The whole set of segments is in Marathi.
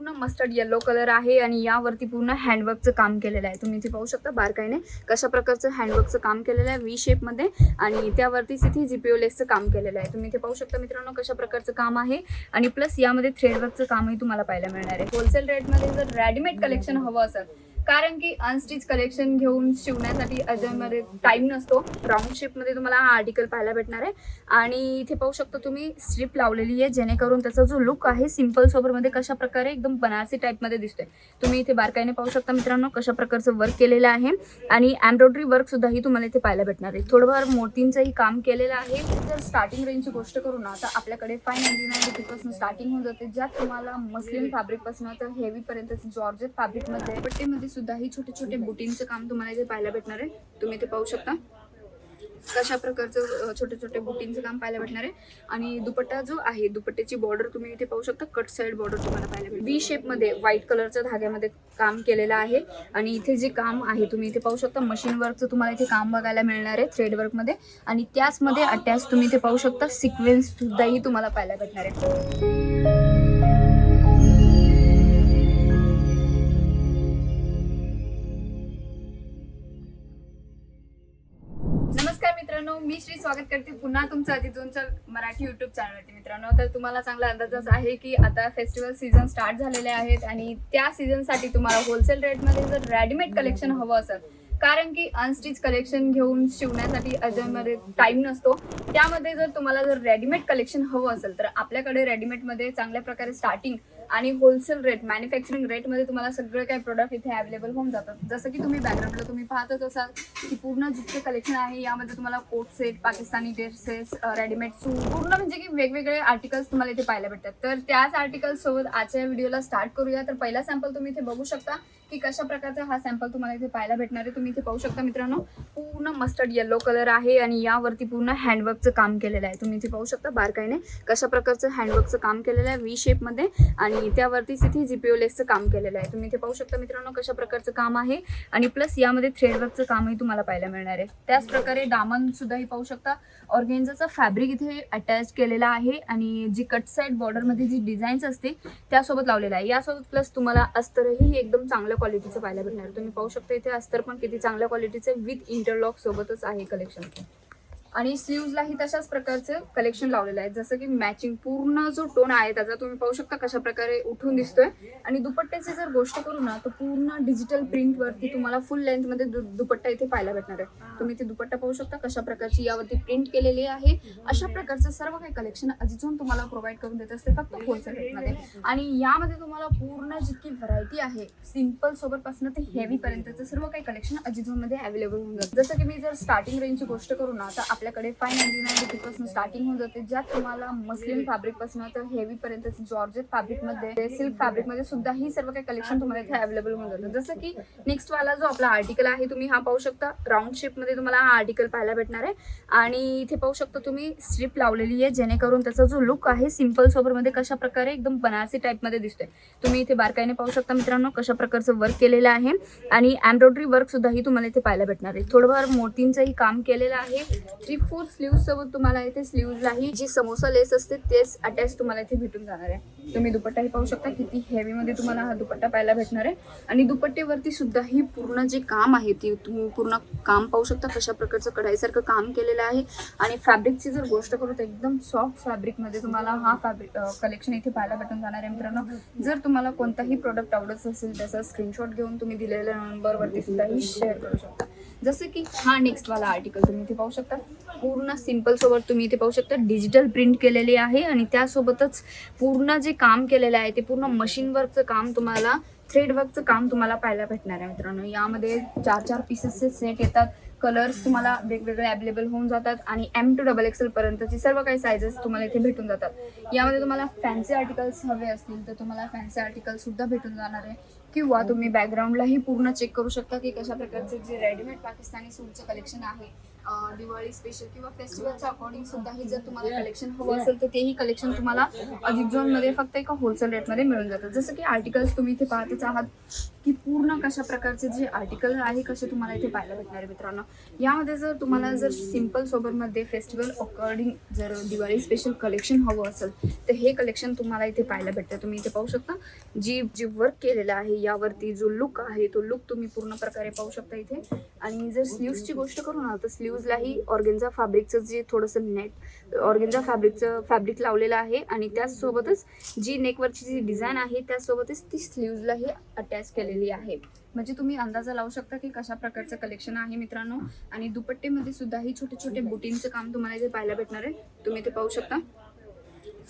पूर्ण मस्टर्ड येलो कलर आहे आणि यावरती पूर्ण हँडवर्कचं काम केलेलं आहे. तुम्ही इथे पाहू शकता बारकाईने कशा प्रकारचं हँडवर्कचं काम केलेलं आहे व्ही शेपमध्ये आणि त्यावरतीच इथे जीपीओ लेसचं काम केलेलं आहे. तुम्ही इथे पाहू शकता मित्रांनो कशा प्रकारचं काम आहे आणि प्लस यामध्ये थ्रेडवर्कचं कामही तुम्हाला पाहायला मिळणार आहे. होलसेल रेटमध्ये जर रेडीमेड कलेक्शन हवं असेल कारण की अनस्टिच कलेक्शन घेऊन शिवण्यासाठी अजूनमध्ये टाईम नसतो. राऊंड शेपमध्ये तुम्हाला हा आर्टिकल पाहायला भेटणार आहे. आणि इथे पाहू शकता तुम्ही स्ट्रीप लावलेली आहे जेणेकरून त्याचा जो लुक आहे सिंपल सोबरमध्ये कशा प्रकारे एकदम बनारसी टाईपमध्ये दिसतोय. तुम्ही इथे बारकाईने पाहू शकता मित्रांनो कशा प्रकारचं वर्क केलेलं आहे. आणि एम्ब्रॉयडरी वर्कसुद्धाही तुम्हाला इथे पाहायला भेटणार आहे. थोडंफार मोतींचंही काम केलेलं आहे. जर स्टार्टिंग रेंजची गोष्ट करू ना तर आपल्याकडे फाय नाईन्टी नाईन रुपीजपासून स्टार्टिंग होऊन जाते. ज्यात तुम्हाला मस्लिन फॅब्रिकपासून तर हेवीपर्यंत जॉर्जेट फॅब्रिकमध्ये पट्टीमध्ये सुद्धाही छोटे छोटे बुटींचं काम तुम्हाला इथे पाहायला भेटणार आहे. तुम्ही इथे पाहू शकता. कशा प्रकारचं छोटे छोटे बुटींचं काम पाहायला भेटणार आहे. आणि दुपट्टा जो आहे दुपट्ट्याची बॉर्डर तुम्ही इथे पाहू शकता. कट साईड बॉर्डर तुम्हाला पाहायला भेटेल बी शेपमध्ये व्हाईट कलरच्या धाग्यामध्ये काम केलेलं आहे. आणि इथे जे काम आहे तुम्ही इथे पाहू शकता. मशीन वर्कचं तुम्हाला इथे काम बघायला मिळणार आहे थ्रेड वर्कमध्ये आणि त्याचमध्ये अटॅच तुम्ही इथे पाहू शकता. सिक्वेन्स सुद्धाही तुम्हाला पाहायला भेटणार आहे. मित्रांनो मी श्री स्वागत करते पुन्हा तुमचं अतिथूंचं मराठी युट्यूब चॅनलवरती मित्रांनो तर तुम्हाला चांगला अंदाजच आहे की आता फेस्टिवल सीझन स्टार्ट झालेले आहेत आणि त्या सीझनसाठी तुम्हाला होलसेल रेटमध्ये जर रेडीमेड कलेक्शन हवं असेल कारण की अनस्टिच कलेक्शन घेऊन शिवण्यासाठी अजूनमध्ये टाईम नसतो त्यामध्ये जर तुम्हाला जर रेडीमेड कलेक्शन हवं असेल तर आपल्याकडे रेडीमेडमध्ये चांगल्या प्रकारे स्टार्टिंग आणि होलसेल रेट मॅन्युफॅक्चरिंग रेटमध्ये तुम्हाला सगळे काही प्रोडक्ट इथे अवेलेबल होऊन जातात जसं की तुम्ही बॅकग्राऊंडला तुम्ही पाहतच असाल की पूर्ण जितके कलेक्शन आहे यामध्ये तुम्हाला coat set Pakistani dresses readymade suit पूर्ण म्हणजे की वेगवेगळे आर्टिकल्स तुम्हाला इथे पाहायला भेटतात. तर त्याच आर्टिकल्ससोबत आजच्या व्हिडिओला स्टार्ट करूया. तर पहिला सॅम्पल तुम्ही इथे बघू शकता की कशा प्रकारचा हा सॅम्पल तुम्हाला इथे पाहायला भेटणार आहे. तुम्ही इथे पाहू शकता मित्रांनो पूर्ण मस्टर्ड येलो कलर आहे आणि यावरती पूर्ण हँडवर्कचं काम केलेलं आहे. तुम्ही इथे पाहू शकता बारकाईने कशा प्रकारचं हँडवर्कचं काम केलेलं आहे व्ही शेपमध्ये आणि त्यावरतीच इथे जीपीओ लेसचं काम केलेलं आहे. तुम्ही इथे पाहू शकता मित्रांनो कशा प्रकारचं काम आहे. आणि प्लस यामध्ये थ्रेडवर्कचं कामही तुम्हाला पाहायला मिळणार आहे. त्याच प्रकारे दामन सुद्धाही पाहू शकता. ऑर्गेन्झाचा फॅब्रिक इथे अटॅच केलेला आहे. आणि जी कट साईड बॉर्डरमध्ये जी डिझाईन्स असते त्यासोबत लावलेला आहे. यासोबत प्लस तुम्हाला अस्तरही एकदम चांगल्या क्वालिटीचं पाहायला भेटणार. तुम्ही पाहू शकता इथे अस्तर पण किती चांगल्या क्वालिटीचं विथ इंटरलॉक सोबतच आहे कलेक्शन आणि स्लीव्जलाही तशाच प्रकारचं कलेक्शन लावलेलं आहे जसं की मॅचिंग पूर्ण जो टोन आहे त्याचा तुम्ही पाहू शकता कशा प्रकारे उठून दिसतोय. आणि दुपट्ट्याची जर गोष्ट करू ना तर पूर्ण डिजिटल प्रिंट वरती तुम्हाला फुल लेंथमध्ये दु- दुपट्टा इथे पाहायला भेटणार आहे. तुम्ही इथे दुपट्टा पाहू शकता कशा प्रकारची यावरती प्रिंट केलेली आहे. अशा प्रकारचं सर्व काही कलेक्शन अजिझोन तुम्हाला प्रोव्हाइड करून देत असते फक्त होलसेल रेटमध्ये आणि यामध्ये तुम्हाला पूर्ण जितकी व्हरायटी आहे सिंपल सोबत पासून ते हेवी पर्यंतचं सर्व काही कलेक्शन अजिझोनमध्ये अवेलेबल होऊन जातं. जसं की मी जर स्टार्टिंग रेंजची गोष्ट करू ना तर आपल्याकडे फाय नाईन्टी नाईन रुपीजपासून स्टार्टिंग होऊन जाते. ज्यात तुम्हाला मस्लिन फॅब्रिकपासून तर हेवीपर्यंत जॉर्जेट फॅब्रिकमध्ये सिल्क फॅब्रिकमध्ये सुद्धा ही सर्व काही कलेक्शन तुम्हाला इथे अवेलेबल होऊन जातं. जसं की नेक्स्ट वाला जो आपला आर्टिकल आहे तुम्ही हा पाहू शकता. राऊंड शेपमध्ये तुम्हाला हा आर्टिकल पाहायला भेटणार आहे. आणि इथे पाहू शकता तुम्ही स्ट्रीप लावलेली आहे जेणेकरून त्याचा जो लुक आहे सिंपल सोबरमध्ये कशा प्रकारे एकदम बनारसी टाईपमध्ये दिसतोय. तुम्ही इथे बारकाईने पाहू शकता मित्रांनो कशा प्रकारचं वर्क केलेलं आहे. आणि एम्ब्रॉयडरी वर्क सुद्धाही तुम्हाला इथे पाहायला भेटणार आहे. थोडंफार मोतींचंही काम केलेलं आहे. थ्री फोर स्लीव्ह सोबत तुम्हाला इथे स्लीव्हलाही जी समोसा लेस असते तेच अटॅच तुम्हाला इथे भेटून जाणार आहे. तुम्ही दुपट्टाही पाहू शकता. किती हेवी मध्ये तुम्हाला हा दुपट्टा पाहायला भेटणार आहे. आणि दुपट्टेवरती सुद्धा ही पूर्ण जे काम आहे ती तुम्ही पूर्ण काम पाहू शकता. कशा प्रकारचं कढाईसारखं काम केलेलं आहे. आणि फॅब्रिकची जर गोष्ट करू तर एकदम सॉफ्ट फॅब्रिकमध्ये तुम्हाला हा फॅब्रिक कलेक्शन इथे पाहायला भेटून जाणार आहे. मित्रांनो जर तुम्हाला कोणताही प्रोडक्ट आवडत असेल त्याचा स्क्रीनशॉट घेऊन तुम्ही दिलेल्या नंबरवरती सुद्धाही शेअर करू शकता. जसं की हा नेक्स्ट वाला आर्टिकल तुम्ही इथे पाहू शकता. पूर्ण सिंपल सोबत तुम्ही इथे पाहू शकता. डिजिटल प्रिंट केलेली आहे. आणि त्यासोबतच पूर्ण जे काम केलेलं आहे ते पूर्ण मशीन वर्कचं काम तुम्हाला थ्रेड वर्कचं काम तुम्हाला पाहायला भेटणार आहे मित्रांनो. यामध्ये चार चार पीसेसचे सेट येतात. कलर्स तुम्हाला वेगवेगळे अवेलेबल होऊन जातात आणि एम टू डबल एक्सेल पर्यंतचे सर्व काही सायझेस तुम्हाला इथे भेटून जातात. यामध्ये तुम्हाला फॅन्सी आर्टिकल्स हवे असतील तर तुम्हाला फॅन्सी आर्टिकल्ससुद्धा भेटून जाणार आहे. किंवा तुम्ही बॅकग्राऊंडलाही पूर्ण चेक करू शकता की कशा प्रकारचे जे रेडीमेड पाकिस्तानी सूटचं कलेक्शन आहे दिवाळी स्पेशल किंवा फेस्टिवलच्या अकॉर्डिंग सुद्धाही जर तुम्हाला कलेक्शन हवं असेल तर तेही कलेक्शन तुम्हाला अजित झोनमध्ये फक्त एका होलसेल रेटमध्ये मिळून जातं. जसं की आर्टिकल्स तुम्ही इथे पाहतच आहात. की पूर्ण कशा प्रकारचे जे आर्टिकल आहे कसे तुम्हाला इथे पाहायला भेटणार आहे मित्रांनो? यामध्ये जर तुम्हाला जर सिंपल सोबरमध्ये फेस्टिवल अकॉर्डिंग जर दिवाळी स्पेशल कलेक्शन हवं असेल तर हे कलेक्शन तुम्हाला इथे पाहायला भेटतं. तुम्ही इथे पाहू शकता जी जी वर्क केलेलं आहे यावरती जो लुक आहे तो लुक तुम्ही पूर्ण प्रकारे पाहू शकता इथे. आणि जर स्लीव्सची गोष्ट करू ना तर स्लीव्जलाही ऑर्गेन्झा फॅब्रिकचं जे थोडंसं नेट ऑर्गेन्झा फॅब्रिकचं फॅब्रिक लावलेलं आहे आणि त्याचसोबतच जी नेकवरची जी डिझाईन आहे त्यासोबतच ती स्लीव्जलाही अटॅच झालेली आहे. म्हणजे तुम्ही अंदाजा लावू शकता की कशा प्रकारचं कलेक्शन आहे मित्रांनो? आणि दुपट्टेमध्ये सुद्धा ही छोटे छोटे बुटींचं काम तुम्हाला इथे पाहायला भेटणार आहे. तुम्ही ते पाहू शकता.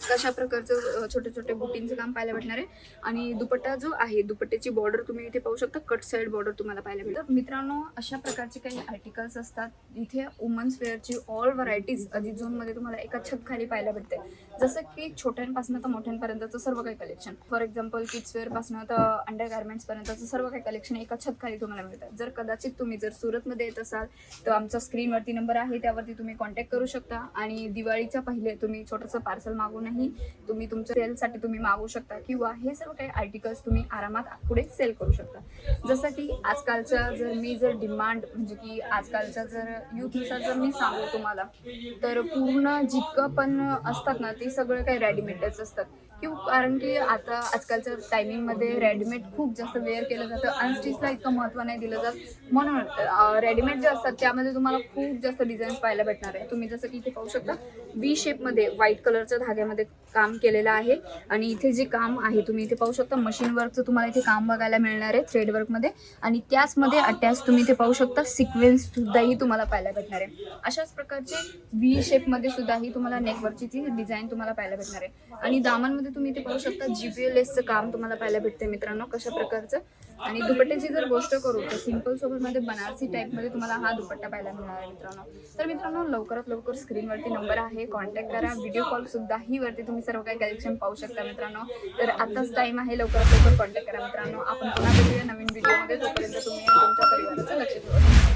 कशा प्रकारचं छोटे छोटे बुटींचं काम पाहायला भेटणार आहे. आणि दुपट्टा जो आहे दुपट्ट्याची बॉर्डर तुम्ही इथे पाहू शकता. कट साईड बॉर्डर तुम्हाला पाहायला भेटतं. मित्रांनो अशा प्रकारचे काही आर्टिकल्स असतात. इथे वुमन्स वेअरची ऑल व्हरायटीज अजित झोनमध्ये तुम्हाला एका छत खाली पाहायला भेटते. जसं की छोट्यांपासून तर मोठ्यांपर्यंतचं सर्व काही कलेक्शन फॉर एक्झाम्पल किड्सवेअरपासून तर अंडर गार्मेंट्सपर्यंतचं सर्व काही कलेक्शन एका छत खाली तुम्हाला मिळतं. जर कदाचित तुम्ही जर सुरतमध्ये येत असाल तर आमचा स्क्रीनवरती नंबर आहे. त्यावरती तुम्ही कॉन्टॅक्ट करू शकता. आणि दिवाळीच्या पहिले तुम्ही छोटंसं पार्सल मागून नाही. तुम्ही तुमच्या सेलसाठी तुम्ही मागू शकता किंवा हे सर्व काही आर्टिकल्स तुम्ही आरामात पुढे सेल करू शकता. जसं की आजकालच्या जर मी जर डिमांड म्हणजे की आजकालच्या जर युथनुसार जर मी सांगू तुम्हाला तर पूर्ण जितकं पण असतात ना ते सगळं काही रेडीमेडच असतात. की कारण की आता आजकालच्या टायमिंगमध्ये रेडीमेड खूप जास्त वेअर केलं जातं. अनस्टिचला इतकं महत्त्व नाही दिलं जात. म्हणून रेडीमेड जे असतात त्यामध्ये तुम्हाला खूप जास्त डिझाईन्स पाहायला भेटणार आहे. तुम्ही जसं की इथे पाहू शकता बी शेपमध्ये व्हाईट कलरच्या धाग्यामध्ये काम केलेलं आहे. आणि इथे जे काम आहे तुम्ही इथे पाहू शकता मशीन वर्कचं तुम्हाला इथे काम बघायला मिळणार आहे थ्रेड वर्कमध्ये आणि त्याचमध्ये अटॅच तुम्ही इथे पाहू शकता सिक्वेन्स सुद्धाही तुम्हाला पाहायला भेटणार आहे. अशाच प्रकारचे व्ही शेपमध्ये सुद्धाही तुम्हाला नेकवर्कची ती डिझाईन तुम्हाला पाहायला भेटणार आहे. आणि दामनमध्ये मध्ये तुम्ही इथे पाहू शकता जीपीएलएसचं काम तुम्हाला पाहायला भेटते मित्रांनो कशा प्रकारचं. आणि दुपट्ट्याची जर गोष्ट करू तर सिंपल सोबतमध्ये बनारसी टाईपमध्ये तुम्हाला हा दुपट्टा पाहायला मिळणार आहे मित्रांनो. तर मित्रांनो लवकरात लवकर स्क्रीनवरती नंबर आहे कॉन्टॅक्ट करा. व्हिडिओ कॉल सुद्धा ही वरती तुम्ही सर्व काही कलेक्शन पाहू शकता मित्रांनो. तर आताच टाईम आहे लवकरात लवकर कॉन्टॅक्ट करा मित्रांनो. आपण पुन्हा भेटूया नवीन व्हिडिओमध्ये तोपर्यंत तुम्ही तुमच्या परिवाराचं लक्ष ठेवा.